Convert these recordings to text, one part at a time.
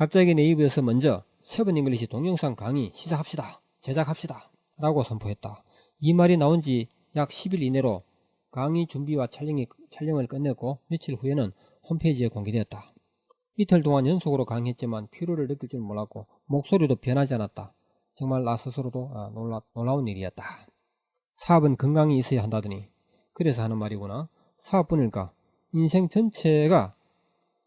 갑자기 네이버에서 먼저 세븐 잉글리시 동영상 강의 시작합시다. 제작합시다. 라고 선포했다. 이 말이 나온 지 약 10일 이내로 강의 준비와 촬영이, 촬영을 끝냈고 며칠 후에는 홈페이지에 공개되었다. 이틀 동안 연속으로 강의했지만 피로를 느낄 줄 몰랐고 목소리도 변하지 않았다. 정말 나 스스로도 아, 놀라, 놀라운 일이었다. 사업은 건강이 있어야 한다더니 그래서 하는 말이구나. 사업뿐일까? 인생 전체가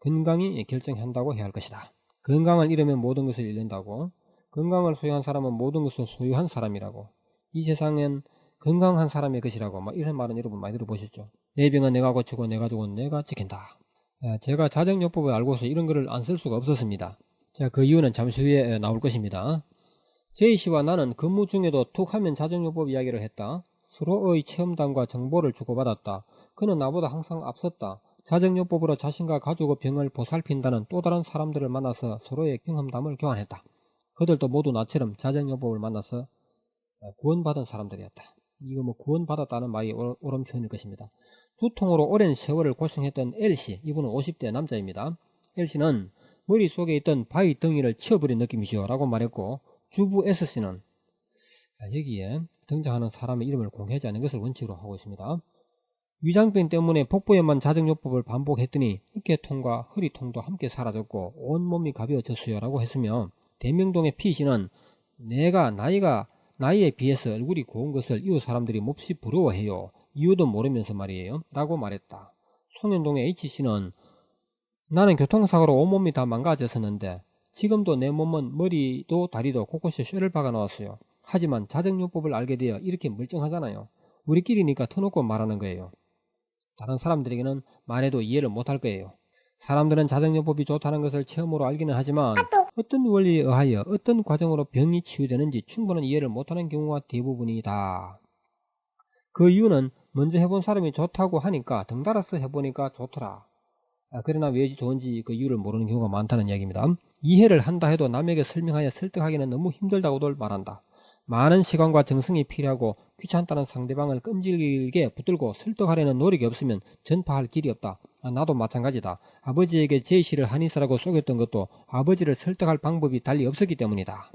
건강이 결정한다고 해야 할 것이다. 건강을 잃으면 모든 것을 잃는다고. 건강을 소유한 사람은 모든 것을 소유한 사람이라고. 이 세상엔 건강한 사람의 것이라고. 막 이런 말은 여러분 많이 들어보셨죠. 내 병은 내가 고치고 내 가족은 내가 지킨다. 아, 제가 자정요법을 알고서 이런 글을 안 쓸 수가 없었습니다. 자, 그 이유는 잠시 후에 나올 것입니다. 제이 씨와 나는 근무 중에도 툭 하면 자정요법 이야기를 했다. 서로의 체험담과 정보를 주고받았다. 그는 나보다 항상 앞섰다. 자정요법으로 자신과 가족의 병을 보살핀다는 또 다른 사람들을 만나서 서로의 경험담을 교환했다. 그들도 모두 나처럼 자정요법을 만나서 구원받은 사람들이었다. 이거 뭐 구원받았다는 말이 오- 옳은 표현일 것입니다. 두통으로 오랜 세월을 고생했던 L씨, 이분은 50대 남자입니다. L씨는 머릿속에 있던 바위 덩이를 치워버린 느낌이죠. 라고 말했고, 주부 S씨는 여기에 등장하는 사람의 이름을 공개하지 않는 것을 원칙으로 하고 있습니다. 위장병 때문에 복부에만 자정요법을 반복했더니 어깨통과 허리통도 함께 사라졌고 온몸이 가벼워졌어요 라고 했으며 대명동의 P씨는 내가 나이가 나이에 비해서 얼굴이 고운 것을 이웃 사람들이 몹시 부러워해요. 이유도 모르면서 말이에요. 라고 말했다. 송현동의 H씨는 나는 교통사고로 온몸이 다 망가졌었는데 지금도 내 몸은 머리도 다리도 곳곳에 쇠를 박아 넣었어요. 하지만 자정요법을 알게 되어 이렇게 멀쩡하잖아요. 우리끼리니까 터놓고 말하는 거예요. 다른 사람들에게는 말해도 이해를 못할 거예요. 사람들은 자정요법이 좋다는 것을 체험으로 알기는 하지만 어떤 원리에 의하여 어떤 과정으로 병이 치유되는지 충분한 이해를 못하는 경우가 대부분이다. 그 이유는 먼저 해본 사람이 좋다고 하니까 덩달아서 해보니까 좋더라. 아, 그러나 왜 좋은지 그 이유를 모르는 경우가 많다는 이야기입니다. 이해를 한다 해도 남에게 설명하여 설득하기는 너무 힘들다고들 말한다. 많은 시간과 정성이 필요하고 귀찮다는 상대방을 끈질기게 붙들고 설득하려는 노력이 없으면 전파할 길이 없다. 아, 나도 마찬가지다. 아버지에게 제이씨를 한의사라고 속였던 것도 아버지를 설득할 방법이 달리 없었기 때문이다.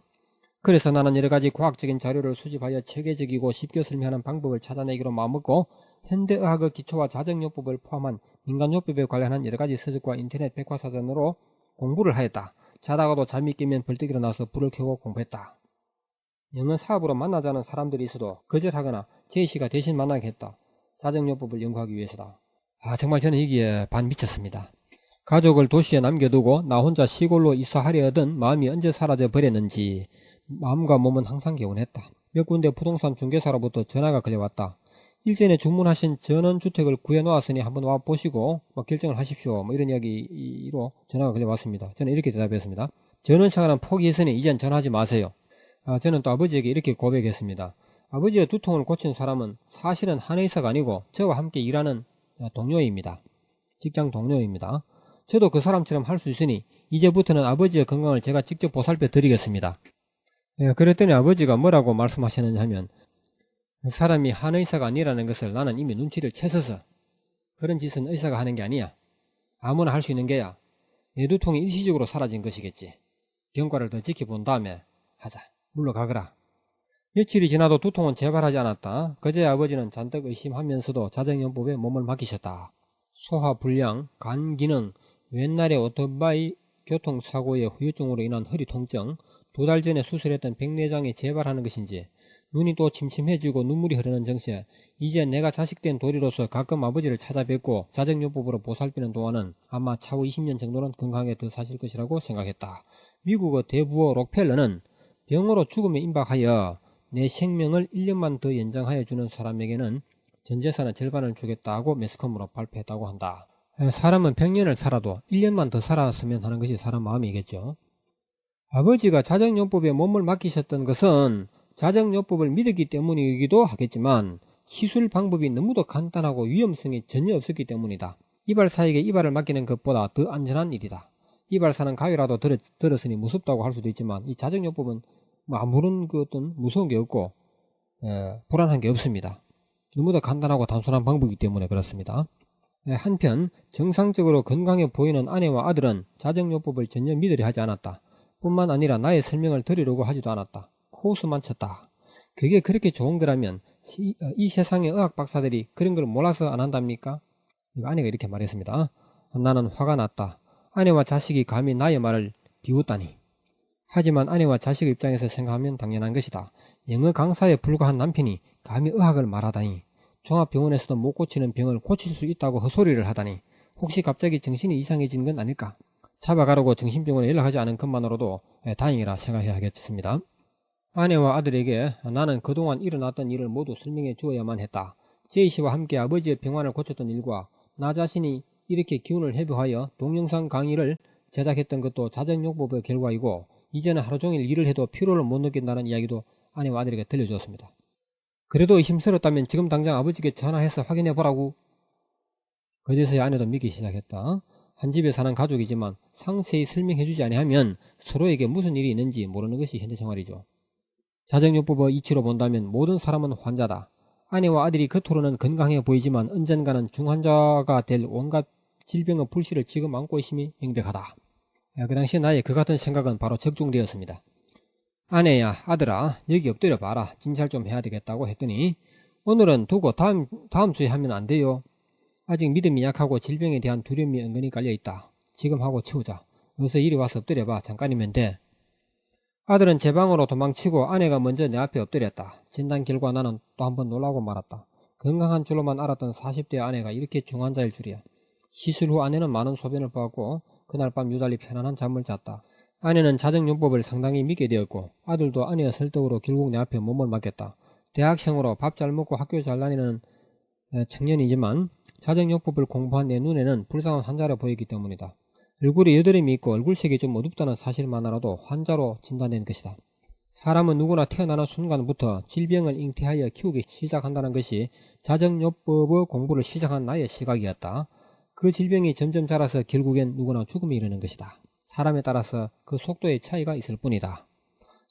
그래서 나는 여러 가지 과학적인 자료를 수집하여 체계적이고 쉽게 설명하는 방법을 찾아내기로 마음먹고 현대의학의 기초와 자정요법을 포함한 민간요법에 관련한 여러 가지 서적과 인터넷 백과사전으로 공부를 하였다. 자다가도 잠이 깨면 벌떡 일어나서 불을 켜고 공부했다. 영어 사업으로 만나자는 사람들이 있어도 거절하거나 제이씨가 대신 만나겠다. 자정요법을 연구하기 위해서다. 아 정말 저는 여기에 반 미쳤습니다. 가족을 도시에 남겨두고 나 혼자 시골로 이사하려 하던 마음이 언제 사라져 버렸는지 마음과 몸은 항상 개운했다. 몇 군데 부동산 중개사로부터 전화가 걸려왔다. 일전에 주문하신 전원주택을 구해놓았으니 한번 와보시고 뭐 결정을 하십시오. 뭐 이런 이야기로 전화가 걸려왔습니다. 저는 이렇게 대답했습니다. 전원차가는 포기했으니 이젠 전화하지 마세요. 아, 저는 또 아버지에게 이렇게 고백했습니다. 아버지의 두통을 고친 사람은 사실은 한 의사가 아니고 저와 함께 일하는 동료입니다. 직장 동료입니다. 저도 그 사람처럼 할 수 있으니 이제부터는 아버지의 건강을 제가 직접 보살펴 드리겠습니다. 예, 그랬더니 아버지가 뭐라고 말씀하셨느냐 하면 그 사람이 한 의사가 아니라는 것을 나는 이미 눈치를 채서서 그런 짓은 의사가 하는 게 아니야. 아무나 할 수 있는 게야. 내 두통이 일시적으로 사라진 것이겠지. 경과를 더 지켜본 다음에 하자. 물러가거라. 며칠이 지나도 두통은 재발하지 않았다. 그제 아버지는 잔뜩 의심하면서도 자정연법에 몸을 맡기셨다. 소화 불량, 간 기능, 옛날에 오토바이 교통사고의 후유증으로 인한 허리 통증, 두 달 전에 수술했던 백내장이 재발하는 것인지, 눈이 또 침침해지고 눈물이 흐르는 정세, 이제 내가 자식된 도리로서 가끔 아버지를 찾아뵙고 자정요법으로 보살피는 동안은 아마 차후 20년 정도는 건강하게 더 사실 것이라고 생각했다. 미국의 대부호 록펠러는 병으로 죽음에 임박하여 내 생명을 1년만 더 연장하여 주는 사람에게는 전 재산의 절반을 주겠다고 매스컴으로 발표했다고 한다. 사람은 100년을 살아도 1년만 더 살았으면 하는 것이 사람 마음이겠죠. 아버지가 자정요법에 몸을 맡기셨던 것은 자정요법을 믿었기 때문이기도 하겠지만 시술 방법이 너무도 간단하고 위험성이 전혀 없었기 때문이다. 이발사에게 이발을 맡기는 것보다 더 안전한 일이다. 이발사는 가위라도 들었, 들었으니 무섭다고 할 수도 있지만 이 자정요법은 뭐 아무런 그 어떤 무서운 게 없고 에, 불안한 게 없습니다. 너무도 간단하고 단순한 방법이기 때문에 그렇습니다. 네, 한편 정상적으로 건강해 보이는 아내와 아들은 자정요법을 전혀 믿으려 하지 않았다. 뿐만 아니라 나의 설명을 들으려고 하지도 않았다. 코웃음만 쳤다. 그게 그렇게 좋은 거라면 이, 어, 이 세상의 의학 박사들이 그런 걸 몰라서 안 한답니까? 아내가 이렇게 말했습니다. 나는 화가 났다. 아내와 자식이 감히 나의 말을 비웃다니. 하지만 아내와 자식 입장에서 생각하면 당연한 것이다. 영어 강사에 불과한 남편이 감히 의학을 말하다니. 종합병원에서도 못 고치는 병을 고칠 수 있다고 헛소리를 하다니. 혹시 갑자기 정신이 이상해진 건 아닐까? 잡아가라고 정신병원에 연락하지 않은 것만으로도 다행이라 생각해야 하겠습니다. 아내와 아들에게 나는 그동안 일어났던 일을 모두 설명해 주어야만 했다. 제이 씨와 함께 아버지의 병환을 고쳤던 일과 나 자신이 이렇게 기운을 해부하여 동영상 강의를 제작했던 것도 자정요법의 결과이고 이제는 하루 종일 일을 해도 피로를 못 느낀다는 이야기도 아내와 아들에게 들려주었습니다. 그래도 의심스럽다면 지금 당장 아버지께 전화해서 확인해 보라고. 그제서야 아내도 믿기 시작했다. 한 집에 사는 가족이지만 상세히 설명해주지 아니하면 서로에게 무슨 일이 있는지 모르는 것이 현대 생활이죠. 자정요법의 이치로 본다면 모든 사람은 환자다. 아내와 아들이 겉으로는 건강해 보이지만 언젠가는 중환자가 될 온갖 질병의 불씨를 지금 안고 있음이 명백하다. 그 당시 나의 그 같은 생각은 바로 적중되었습니다. 아내야 아들아 여기 엎드려 봐라 진찰 좀 해야 되겠다고 했더니 오늘은 두고 다음, 다음 주에 하면 안 돼요. 아직 믿음이 약하고 질병에 대한 두려움이 은근히 깔려있다. 지금 하고 치우자. 어서 이리 와서 엎드려 봐. 잠깐이면 돼. 아들은 제 방으로 도망치고 아내가 먼저 내 앞에 엎드렸다. 진단 결과 나는 또 한 번 놀라고 말았다. 건강한 줄로만 알았던 40대 아내가 이렇게 중환자일 줄이야. 시술 후 아내는 많은 소변을 보았고 그날 밤 유달리 편안한 잠을 잤다. 아내는 자정요법을 상당히 믿게 되었고 아들도 아내의 설득으로 결국 내 앞에 몸을 맡겼다. 대학생으로 밥 잘 먹고 학교 잘 다니는 청년이지만 자정요법을 공부한 내 눈에는 불쌍한 환자로 보이기 때문이다. 얼굴에 여드름이 있고 얼굴색이 좀 어둡다는 사실만으로도 환자로 진단된 것이다. 사람은 누구나 태어나는 순간부터 질병을 잉태하여 키우기 시작한다는 것이 자정요법의 공부를 시작한 나의 시각이었다. 그 질병이 점점 자라서 결국엔 누구나 죽음에 이르는 것이다. 사람에 따라서 그 속도의 차이가 있을 뿐이다.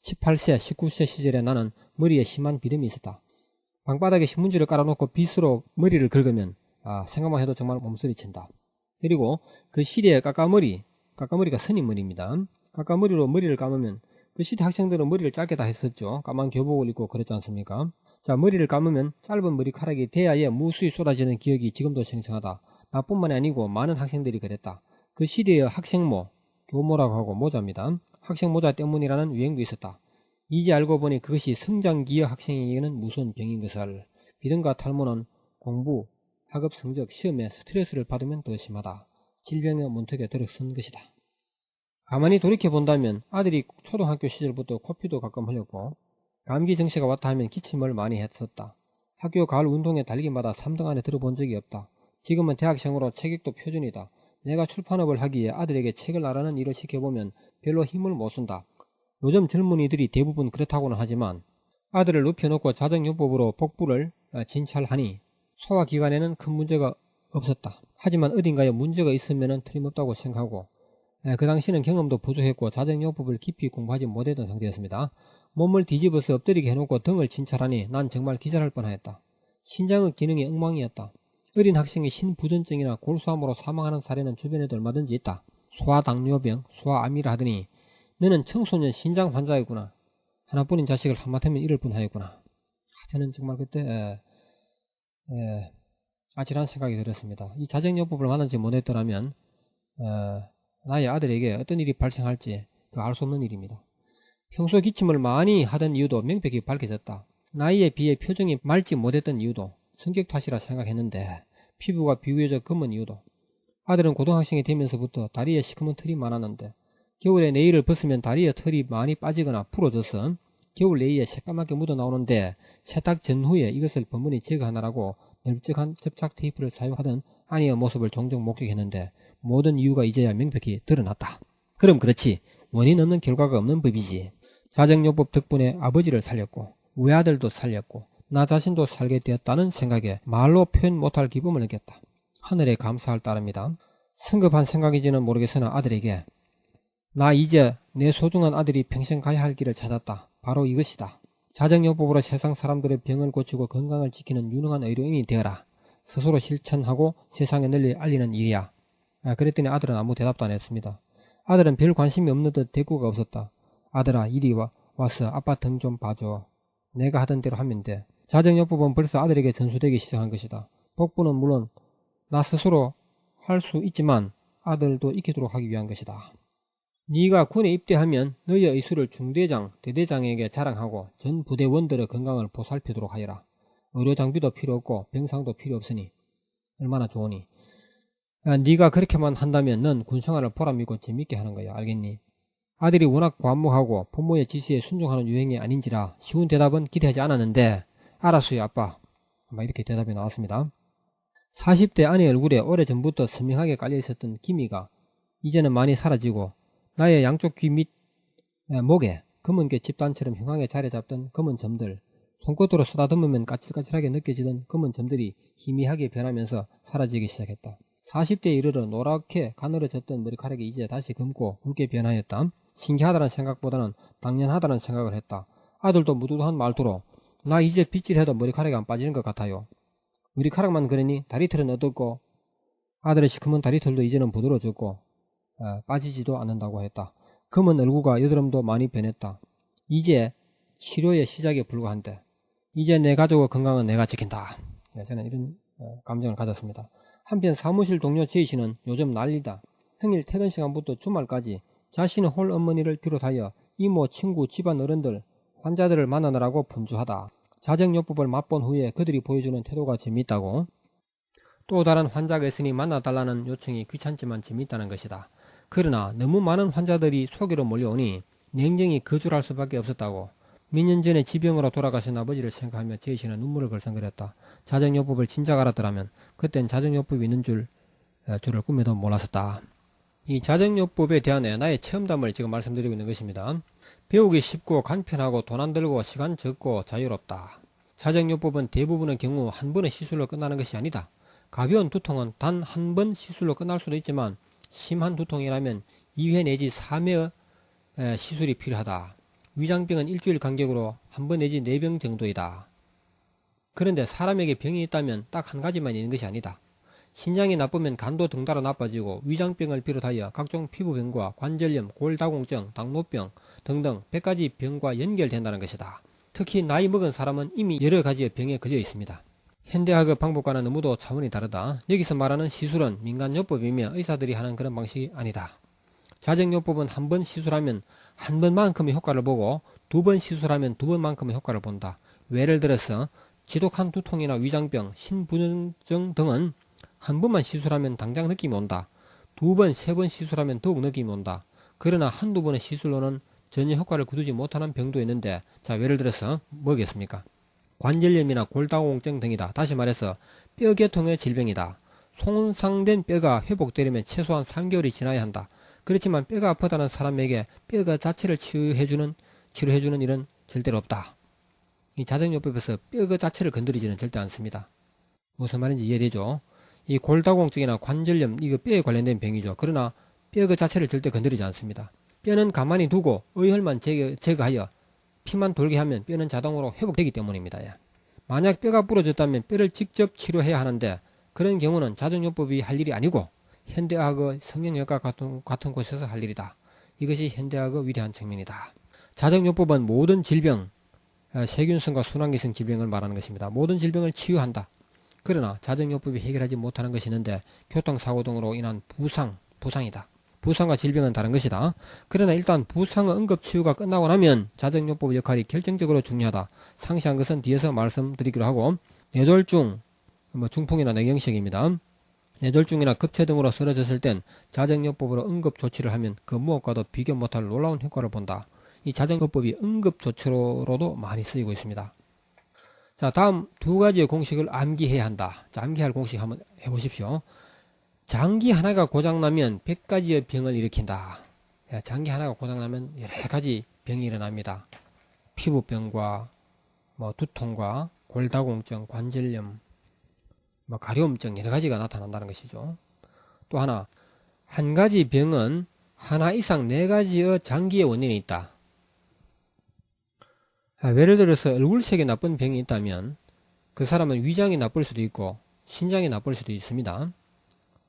18세, 19세 시절에 나는 머리에 심한 비듬이 있었다. 방바닥에 신문지를 깔아놓고 빗으로 머리를 긁으면 아, 생각만 해도 정말 몸소리 친다. 그리고 그 시대의 까까머리, 까까머리가 스님머리입니다. 까까머리로 머리를 감으면 그 시대 학생들은 머리를 짧게 다 했었죠. 까만 교복을 입고 그랬지 않습니까? 자, 머리를 감으면 짧은 머리카락이 대야에 무수히 쏟아지는 기억이 지금도 생생하다. 나뿐만이 아니고 많은 학생들이 그랬다. 그 시대의 학생모, 교모라고 하고 모자입니다. 학생 모자 때문이라는 유행도 있었다. 이제 알고 보니 그것이 성장기의 학생에게는 무서운 병인 것을 비등과 탈모는 공부, 학업 성적, 시험에 스트레스를 받으면 더 심하다. 질병의 문턱에 들어선 것이다. 가만히 돌이켜 본다면 아들이 초등학교 시절부터 코피도 가끔 흘렸고 감기 증세가 왔다 하면 기침을 많이 했었다. 학교 가을 운동회 달기마다 3등 안에 들어본 적이 없다. 지금은 대학생으로 체격도 표준이다. 내가 출판업을 하기에 아들에게 책을 나라는 일을 시켜보면 별로 힘을 못 쓴다. 요즘 젊은이들이 대부분 그렇다고는 하지만 아들을 눕혀놓고 자정요법으로 복부를 진찰하니 소화기관에는 큰 문제가 없었다. 하지만 어딘가에 문제가 있으면 틀림없다고 생각하고 그 당시는 경험도 부족했고 자정요법을 깊이 공부하지 못했던 상태였습니다. 몸을 뒤집어서 엎드리게 해놓고 등을 진찰하니 난 정말 기절할 뻔하였다. 신장의 기능이 엉망이었다. 어린 학생이 신부전증이나 골수암으로 사망하는 사례는 주변에도 얼마든지 있다. 소아당뇨병, 소아암이라 하더니 너는 청소년 신장 환자이구나. 하나뿐인 자식을 한마디면 잃을 뻔하였구나. 저는 정말 그때 에, 에, 아찔한 생각이 들었습니다. 이 자정요법을 만나지 못했더라면 에, 나의 아들에게 어떤 일이 발생할지 그 알 수 없는 일입니다. 평소 기침을 많이 하던 이유도 명백히 밝혀졌다. 나이에 비해 표정이 맑지 못했던 이유도 성격 탓이라 생각했는데 피부가 비교적 검은 이유도 아들은 고등학생이 되면서부터 다리에 시커먼 털이 많았는데 겨울에 네일을 벗으면 다리에 털이 많이 빠지거나 부러져서 겨울 네일에 새까맣게 묻어 나오는데 세탁 전후에 이것을 버무니 제거하느라고 넓적한 접착 테이프를 사용하던 아내의 모습을 종종 목격했는데 모든 이유가 이제야 명백히 드러났다. 그럼 그렇지 원인 없는 결과가 없는 법이지. 자정요법 덕분에 아버지를 살렸고 외아들도 살렸고 나 자신도 살게 되었다는 생각에 말로 표현 못할 기쁨을 느꼈다. 하늘에 감사할 따름이다. 성급한 생각인지는 모르겠으나 아들에게 나 이제 내 소중한 아들이 평생 가야 할 길을 찾았다. 바로 이것이다. 자정요법으로 세상 사람들의 병을 고치고 건강을 지키는 유능한 의료인이 되어라. 스스로 실천하고 세상에 널리 알리는 일이야. 아, 그랬더니 아들은 아무 대답도 안 했습니다. 아들은 별 관심이 없는 듯 대꾸가 없었다. 아들아 이리 와, 와서 아빠 등 좀 봐줘. 내가 하던 대로 하면 돼. 자정요법은 벌써 아들에게 전수되기 시작한 것이다. 복부는 물론 나 스스로 할 수 있지만 아들도 익히도록 하기 위한 것이다. 네가 군에 입대하면 너의 의술을 중대장, 대대장에게 자랑하고 전 부대원들의 건강을 보살피도록 하여라. 의료 장비도 필요 없고 병상도 필요 없으니 얼마나 좋으니. 야, 네가 그렇게만 한다면 넌 군생활을 보람있고 재밌게 하는 거야. 알겠니? 아들이 워낙 관무하고 부모의 지시에 순종하는 유행이 아닌지라 쉬운 대답은 기대하지 않았는데 알았어요 아빠. 아마 이렇게 대답이 나왔습니다. 40대 아내 얼굴에 오래전부터 선명하게 깔려 있었던 기미가 이제는 많이 사라지고 나의 양쪽 귀 밑 목에 검은 게 집단처럼 흉하게 자리 잡던 검은 점들 손끝으로 쓰다듬으면 까칠까칠하게 느껴지던 검은 점들이 희미하게 변하면서 사라지기 시작했다. 40대에 이르러 노랗게 가늘어졌던 머리카락이 이제 다시 검고 굵게 변하였다. 신기하다는 생각보다는 당연하다는 생각을 했다. 아들도 무두한 말투로 나 이제 빗질해도 머리카락이 안 빠지는 것 같아요. 머리카락만 그러니 다리털은 어떻고 아들의 시커먼 다리털도 이제는 부드러워졌고 어, 빠지지도 않는다고 했다. 검은 얼굴과 여드름도 많이 변했다. 이제 치료의 시작에 불과한데 이제 내 가족의 건강은 내가 지킨다. 네, 저는 이런 어, 감정을 가졌습니다. 한편 사무실 동료 제이 씨는 요즘 난리다. 평일 퇴근 시간부터 주말까지 자신의 홀 어머니를 비롯하여 이모, 친구, 집안 어른들, 환자들을 만나느라고 분주하다. 자정요법을 맛본 후에 그들이 보여주는 태도가 재미있다고. 또 다른 환자가 있으니 만나달라는 요청이 귀찮지만 재미있다는 것이다. 그러나 너무 많은 환자들이 소개로 몰려오니 냉정히 거절할 수밖에 없었다고. 몇 년 전에 지병으로 돌아가신 아버지를 생각하며 제이 씨는 눈물을 벌렁거렸다. 자정요법을 진작 알았더라면 그땐 자정요법이 있는 줄, 에, 줄을 꿈에도 몰랐었다. 이 자정요법에 대한 나의 체험담을 지금 말씀드리고 있는 것입니다. 배우기 쉽고 간편하고 돈 안 들고 시간 적고 자유롭다. 자정요법은 대부분의 경우 한 번의 시술로 끝나는 것이 아니다. 가벼운 두통은 단 한 번 시술로 끝날 수도 있지만 심한 두통이라면 2회 내지 3회 시술이 필요하다. 위장병은 일주일 간격으로 한 번 내지 4병 정도이다. 그런데 사람에게 병이 있다면 딱 한 가지만 있는 것이 아니다. 신장이 나쁘면 간도 등달아 나빠지고 위장병을 비롯하여 각종 피부병과 관절염, 골다공증, 당뇨병 등등 100가지 병과 연결된다는 것이다. 특히 나이 먹은 사람은 이미 여러 가지의 병에 걸려 있습니다. 현대학의 방법과는 너무도 차원이 다르다. 여기서 말하는 시술은 민간요법이며 의사들이 하는 그런 방식이 아니다. 자정요법은 한 번 시술하면 한 번만큼의 효과를 보고 두 번 시술하면 두 번만큼의 효과를 본다. 예를 들어서 지독한 두통이나 위장병, 신부전증 등은 한 번만 시술하면 당장 느낌이 온다. 두 번, 세 번 시술하면 더욱 느낌이 온다. 그러나 한두 번의 시술로는 전혀 효과를 거두지 못하는 병도 있는데 자 예를 들어서 뭐겠습니까? 관절염이나 골다공증 등이다. 다시 말해서 뼈계통의 질병이다. 손상된 뼈가 회복되려면 최소한 3개월이 지나야 한다. 그렇지만 뼈가 아프다는 사람에게 뼈가 자체를 치유해주는 치료해주는 일은 절대로 없다. 이 자정요법에서 뼈 자체를 건드리지는 절대 않습니다. 무슨 말인지 이해되죠? 이 골다공증이나 관절염 이거 뼈에 관련된 병이죠. 그러나 뼈 그 자체를 절대 건드리지 않습니다. 뼈는 가만히 두고 의혈만 제거, 제거하여 피만 돌게 하면 뼈는 자동으로 회복되기 때문입니다. 예. 만약 뼈가 부러졌다면 뼈를 직접 치료해야 하는데 그런 경우는 자정요법이 할 일이 아니고 현대학의 성형외과 같은, 같은 곳에서 할 일이다. 이것이 현대학의 위대한 측면이다. 자정요법은 모든 질병, 어, 세균성과 순환기성 질병을 말하는 것입니다. 모든 질병을 치유한다. 그러나 자정요법이 해결하지 못하는 것이 있는데 교통사고 등으로 인한 부상, 부상이다. 부상과 질병은 다른 것이다. 그러나 일단 부상의 응급 치유가 끝나고 나면 자정요법 역할이 결정적으로 중요하다. 상시한 것은 뒤에서 말씀드리기로 하고 뇌졸중, 뭐 중풍이나 뇌경색입니다. 뇌졸중이나 급체 등으로 쓰러졌을 땐 자정요법으로 응급 조치를 하면 그 무엇과도 비교 못할 놀라운 효과를 본다. 이 자정요법이 응급 조치로도 많이 쓰이고 있습니다. 자 다음 두 가지의 공식을 암기해야 한다. 자, 암기할 공식 한번 해보십시오. 장기 하나가 고장나면 100가지의 병을 일으킨다. 야, 장기 하나가 고장나면 여러 가지 병이 일어납니다. 피부병과 뭐 두통과 골다공증, 관절염, 뭐 가려움증 여러 가지가 나타난다는 것이죠. 또 하나 한 가지 병은 하나 이상 네 가지의 장기의 원인이 있다. 아, 예를 들어서 얼굴색이 나쁜 병이 있다면 그 사람은 위장이 나쁠 수도 있고 신장이 나쁠 수도 있습니다.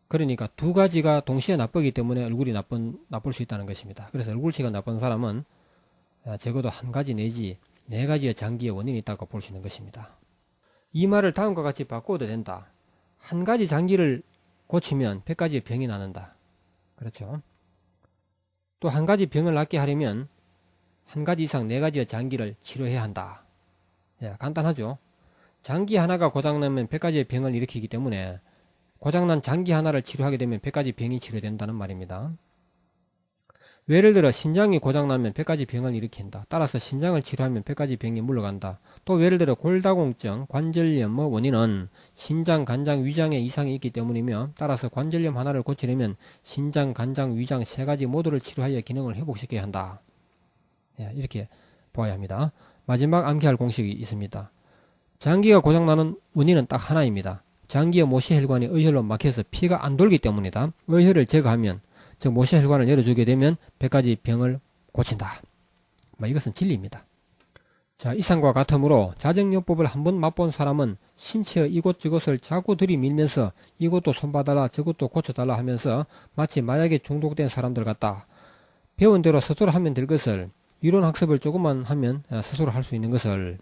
그러니까 두 가지가 동시에 나쁘기 때문에 얼굴이 나쁜, 나쁠 수 있다는 것입니다. 그래서 얼굴치가 나쁜 사람은 아, 적어도 한 가지 내지 네 가지의 장기의 원인이 있다고 볼 수 있는 것입니다. 이 말을 다음과 같이 바꿔도 된다. 한 가지 장기를 고치면 100가지의 병이 나는다. 그렇죠. 또 한 가지 병을 낫게 하려면 한 가지 이상 네 가지의 장기를 치료해야 한다. 예, 간단하죠. 장기 하나가 고장나면 100가지의 병을 일으키기 때문에 고장난 장기 하나를 치료하게 되면 100가지 병이 치료된다는 말입니다. 예를 들어 신장이 고장나면 100가지 병을 일으킨다. 따라서 신장을 치료하면 100가지 병이 물러간다. 또 예를 들어 골다공증, 관절염의 뭐 원인은 신장, 간장, 위장에 이상이 있기 때문이며 따라서 관절염 하나를 고치려면 신장, 간장, 위장 세 가지 모두를 치료하여 기능을 회복시켜야 한다. 예, 이렇게 보아야 합니다. 마지막 암기할 공식이 있습니다. 장기가 고장나는 원인은 딱 하나입니다. 장기의 모시혈관이 의혈로 막혀서 피가 안 돌기 때문이다. 의혈을 제거하면 즉 모시혈관을 열어주게 되면 100가지 병을 고친다. 뭐 이것은 진리입니다. 자 이상과 같으므로 자정요법을 한번 맛본 사람은 신체의 이곳저곳을 자꾸 들이밀면서 이것도 손봐달라 저것도 고쳐달라 하면서 마치 마약에 중독된 사람들 같다. 배운 대로 스스로 하면 될 것을 이론 학습을 조금만 하면 스스로 할 수 있는 것을